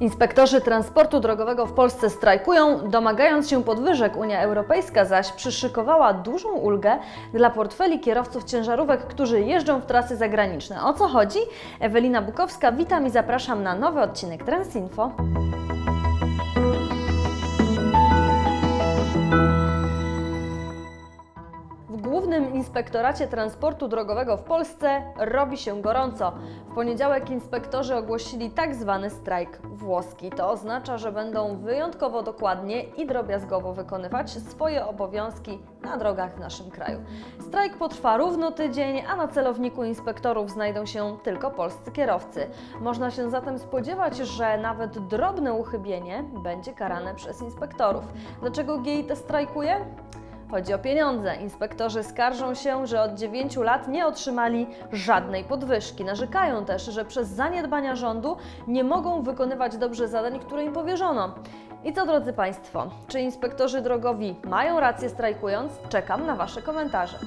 Inspektorzy transportu drogowego w Polsce strajkują, domagając się podwyżek. Unia Europejska zaś przyszykowała dużą ulgę dla portfeli kierowców ciężarówek, którzy jeżdżą w trasy zagraniczne. O co chodzi? Ewelina Bukowska, witam i zapraszam na nowy odcinek Transinfo. W Głównym Inspektoracie Transportu Drogowego w Polsce robi się gorąco. W poniedziałek inspektorzy ogłosili tak zwany strajk włoski. To oznacza, że będą wyjątkowo dokładnie i drobiazgowo wykonywać swoje obowiązki na drogach w naszym kraju. Strajk potrwa równo tydzień, a na celowniku inspektorów znajdą się tylko polscy kierowcy. Można się zatem spodziewać, że nawet drobne uchybienie będzie karane przez inspektorów. Dlaczego GIT strajkuje? Chodzi o pieniądze. Inspektorzy skarżą się, że od 9 lat nie otrzymali żadnej podwyżki. Narzekają też, że przez zaniedbania rządu nie mogą wykonywać dobrze zadań, które im powierzono. I co, drodzy Państwo, czy inspektorzy drogowi mają rację strajkując? Czekam na Wasze komentarze.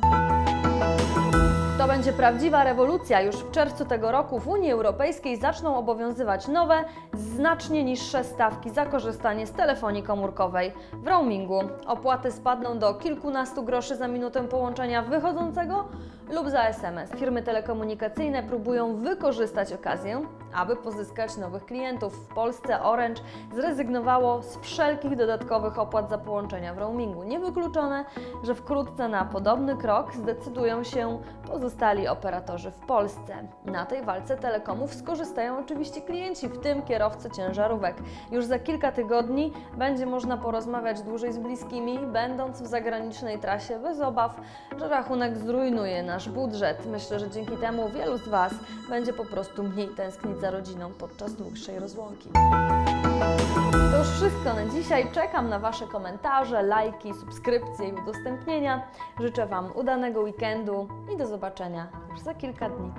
Będzie prawdziwa rewolucja. Już w czerwcu tego roku w Unii Europejskiej zaczną obowiązywać nowe, znacznie niższe stawki za korzystanie z telefonii komórkowej w roamingu. Opłaty spadną do kilkunastu groszy za minutę połączenia wychodzącego lub za SMS. Firmy telekomunikacyjne próbują wykorzystać okazję, aby pozyskać nowych klientów. W Polsce Orange zrezygnowało z wszelkich dodatkowych opłat za połączenia w roamingu. Niewykluczone, że wkrótce na podobny krok zdecydują się pozostali operatorzy w Polsce. Na tej walce telekomów skorzystają oczywiście klienci, w tym kierowcy ciężarówek. Już za kilka tygodni będzie można porozmawiać dłużej z bliskimi, będąc w zagranicznej trasie bez obaw, że rachunek zrujnuje nasz budżet. Myślę, że dzięki temu wielu z Was będzie po prostu mniej tęsknić za rodziną podczas dłuższej rozłąki. To już wszystko na dzisiaj. Czekam na Wasze komentarze, lajki, subskrypcje i udostępnienia. Życzę Wam udanego weekendu i do zobaczenia już za kilka dni.